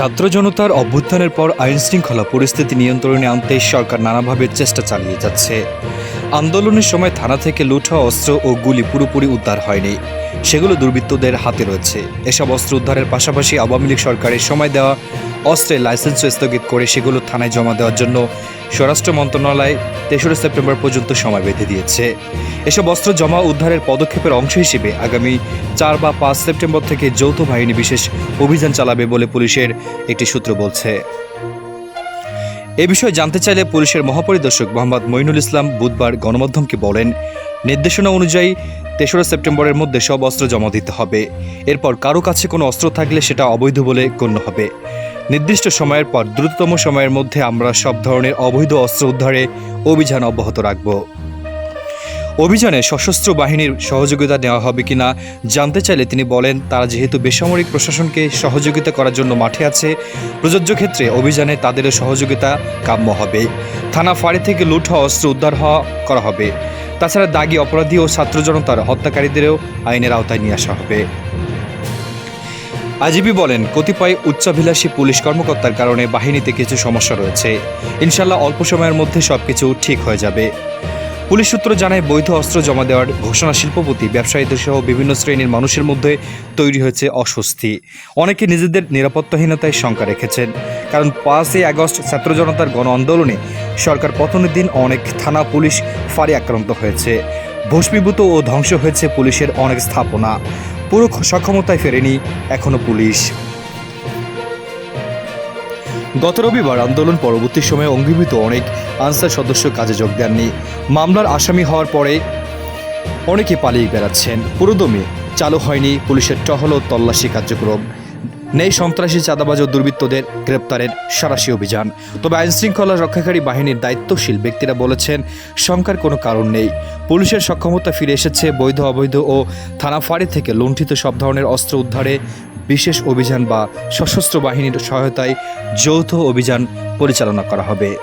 ছাত্র জনতার অভ্যুত্থানের পর আইনশৃঙ্খলা পরিস্থিতি নিয়ন্ত্রণে আনতে সরকার নানাভাবে চেষ্টা চালিয়ে যাচ্ছে। আন্দোলনের সময় থানা থেকে লুট হওয়া অস্ত্র ও গুলি পুরোপুরি উদ্ধার হয়নি। সেগুলো দুর্বৃত্তদের হাতে রয়েছে। এসব অস্ত্র উদ্ধারের পাশাপাশি আওয়ামী লীগ সরকারের সময় দেওয়া অস্ত্রের লাইসেন্স স্থগিত করে সেগুলো থানায় জমা দেওয়ার জন্য স্বরাষ্ট্র মন্ত্রণালয় তেসরা সেপ্টেম্বর পর্যন্ত সময় বেঁধে দিয়েছে। এসব অস্ত্র জমা উদ্ধারের পদক্ষেপের অংশ হিসেবে আগামী চার বা পাঁচ সেপ্টেম্বর থেকে যৌথ বাহিনী বিশেষ অভিযান চালাবে বলে পুলিশের একটি সূত্র বলছে। এ বিষয়ে জানতে চাইলে পুলিশের মহাপরিদর্শক মোহাম্মদ মইনুল ইসলাম বুধবার গণমাধ্যমকে বলেন, নির্দেশনা অনুযায়ী তেসরা সেপ্টেম্বরের মধ্যে সব অস্ত্র জমা দিতে হবে। এরপর কারও কাছে কোনো অস্ত্র থাকলে সেটা অবৈধ বলে গণ্য হবে। নির্দিষ্ট সময়ের পর দ্রুততম সময়ের মধ্যে আমরা সব ধরনের অবৈধ অস্ত্র উদ্ধারে অভিযান অব্যাহত রাখব। অভিযানে সশস্ত্র বাহিনীর সহযোগিতা নেওয়া হবে কিনা জানতে চাইলে তিনি বলেন, তারা যেহেতু বেসামরিক প্রশাসনকে সহযোগিতা করার জন্য মাঠে আছে, প্রযোজ্য ক্ষেত্রে অভিযানে তাদেরও সহযোগিতা কাম্য হবে। থানা ফাঁড়ি থেকে লুট হওয়া অস্ত্র উদ্ধার হওয়া করা হবে। তাছাড়া দাগি অপরাধী ও ছাত্র জনতার হত্যাকারীদেরও আইনের আওতায় নিয়ে আসা হবে। আজিবি বলেন, কতিপয় উচ্চাভিলাষী পুলিশ কর্মকর্তার কারণে বাহিনীতে কিছু সমস্যা রয়েছে। ইনশাল্লাহ অল্প সময়ের মধ্যে সবকিছু ঠিক হয়ে যাবে। পুলিশ সূত্র জানায়, বৈধ অস্ত্র জমা দেওয়ার ঘোষণা শিল্পপতি ব্যবসায়ীদের সহ বিভিন্ন শ্রেণির মানুষের মধ্যে তৈরি হয়েছে অস্বস্তি। অনেকে নিজেদের নিরাপত্তাহীনতায় শঙ্কা রেখেছেন। কারণ পাঁচই আগস্ট ছাত্র জনতার গণ আন্দোলনে সরকার পতনের দিন অনেক থানা পুলিশ ফাঁড়ি আক্রান্ত হয়েছে। ভস্মীভূত ও ধ্বংস হয়েছে পুলিশের অনেক স্থাপনা। পুরো সক্ষমতায় ফেরেনি এখনও পুলিশ। গত রবিবার আন্দোলন পরবর্তী সময়ে অঙ্গীভূত অনেক আনসার সদস্য কাজে যোগ দেননি। মামলার আসামি হওয়ার পরে অনেকে পালিয়ে বেড়াচ্ছেন। পুরোদমে চালু হয়নি পুলিশের টহল ও তল্লাশি কার্যক্রম। নেই সন্ত্রাসী, চাঁদাবাজ ও দুর্বৃত্তদের গ্রেপ্তারের সারাশি অভিযান। তবে আইন শৃঙ্খলা রক্ষাকারী বাহিনীর দায়িত্বশীল ব্যক্তিরা বলেছেন, শঙ্কার কোনো কারণ নেই। পুলিশের সক্ষমতা ফিরে এসেছে বৈধ, অবৈধ ও থানা ফাঁড়ি থেকে লুণ্ঠিত সব ধরনের অস্ত্র উদ্ধারে। বিশেষ অভিযান বা সশস্ত্র বাহিনীর সহায়তায় যৌথ অভিযান পরিচালনা করা হবে।